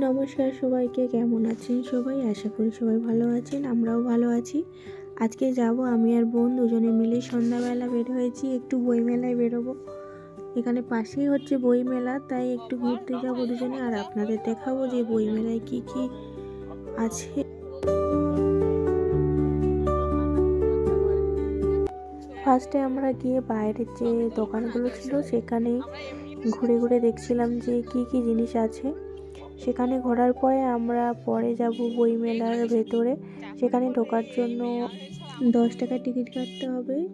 নমস্কার সবাইকে, কেমন আছেন সবাই? আশা করি সবাই ভালো আছেন, আমরাও ভালো আছি। আজকে যাব আমি আর বোন দুজনে মিলে সন্ধ্যাবেলা বের হয়েছি, একটু বই মেলায় বেরোবো। এখানে পাশেই হচ্ছে বই মেলা তাই একটু ঘুরতে যাব দুজনে আর আপনাদের দেখাবো যে বই মেলায় কি কি আছে। ফার্স্টে আমরা গিয়ে বাইরের যে দোকানগুলো ছিল, সেখানে ঘুরে ঘুরে দেখছিলাম যে কি কি জিনিস আছে। সেখানে ঘোরার পরে আমরা পরে যাব বই মেলার ভেতরে। সেখানে ঢোকার জন্য দশ টাকা টিকিট কাটতে হবে।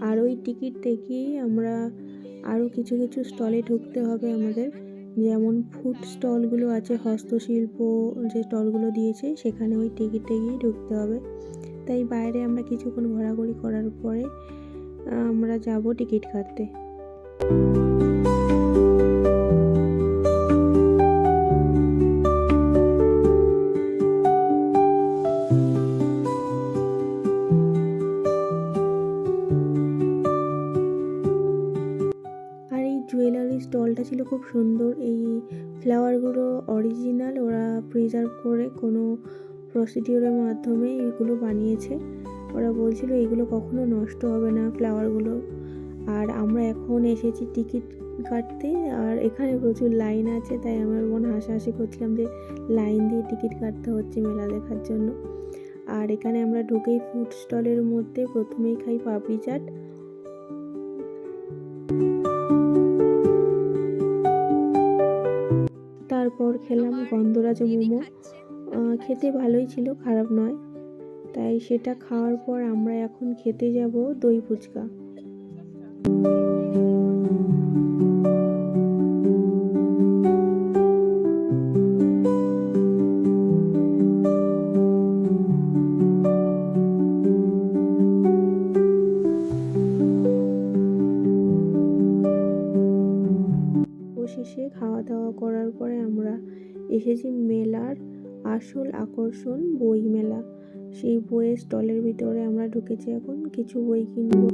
আর ওই টিকিট থেকেই আমরা আরও কিছু কিছু স্টলে ঢুকতে হবে আমাদের। যেমন ফুড স্টলগুলো আছে, হস্তশিল্প যে স্টলগুলো দিয়েছে, সেখানে ওই টিকিট থেকেই ঢুকতে হবে। তাই বাইরে আমরা কিছুক্ষণ ঘোরাঘুরি করার পরে আমরা যাব টিকিট কাটতে। ছিল খুব সুন্দর। এই ফ্লাওয়ারগুলো অরিজিনাল, ওরা প্রিজার্ভ করে কোনো প্রসিডিওরের মাধ্যমে এগুলো বানিয়েছে। ওরা বলছিল, এগুলো কখনো নষ্ট হবে না ফ্লাওয়ারগুলো। আর আমরা এখন এসেছি টিকিট কাটতে, আর এখানে প্রচুর লাইন আছে, তাই আমার বোন হাসাহাসি করছিলাম যে লাইন দিয়ে টিকিট কাটতে হচ্ছে মেলা দেখার জন্য। আর এখানে আমরা ঢুকেই ফুড স্টলের মধ্যে প্রথমেই খাই পাপড়ি চাট। তারপর খেলাম গন্ধরাজ মোমো। খেতে ভালোই ছিল খারাপ নয়। তাই সেটা খাওয়ার পর আমরা এখন খেতে যাব দই ফুচকা। অবশেষে খাওয়া দাওয়া করার পরে আমরা এসেছি মেলার আসল আকর্ষণ বই মেলা। সেই বইয়ের স্টলের ভিতরে আমরা ঢুকেছি এখন, কিছু বই কিনবো।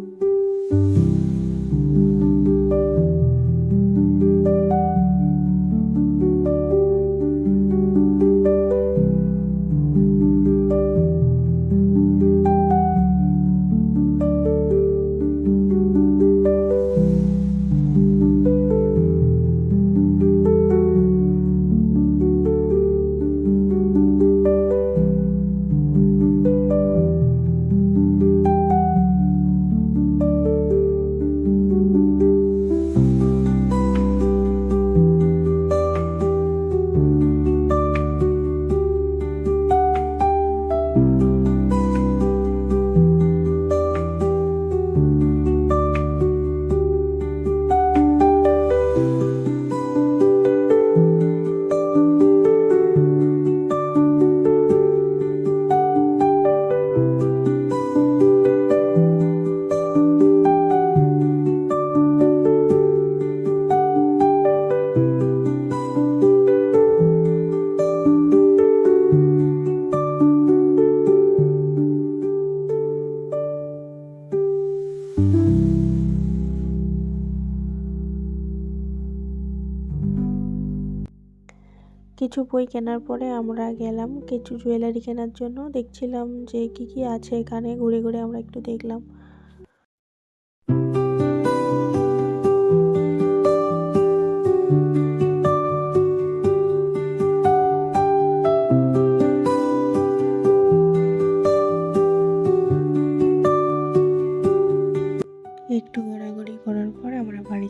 কিছু বই কেনার পরে আমরা গেলাম, কিছু জুয়েলারি কেনার জন্য। দেখছিলাম যে কি কি আছে এখানে, ঘুরে ঘুরে আমরা একটু দেখলাম।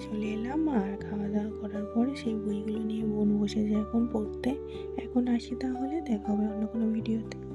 চলে এলাম আর খাওয়া দাওয়া করার পরে সেই বইগুলো নিয়ে বোন বসেছে এখন পড়তে। এখন আসি তাহলে, দেখা হবে অন্য কোনো ভিডিওতে।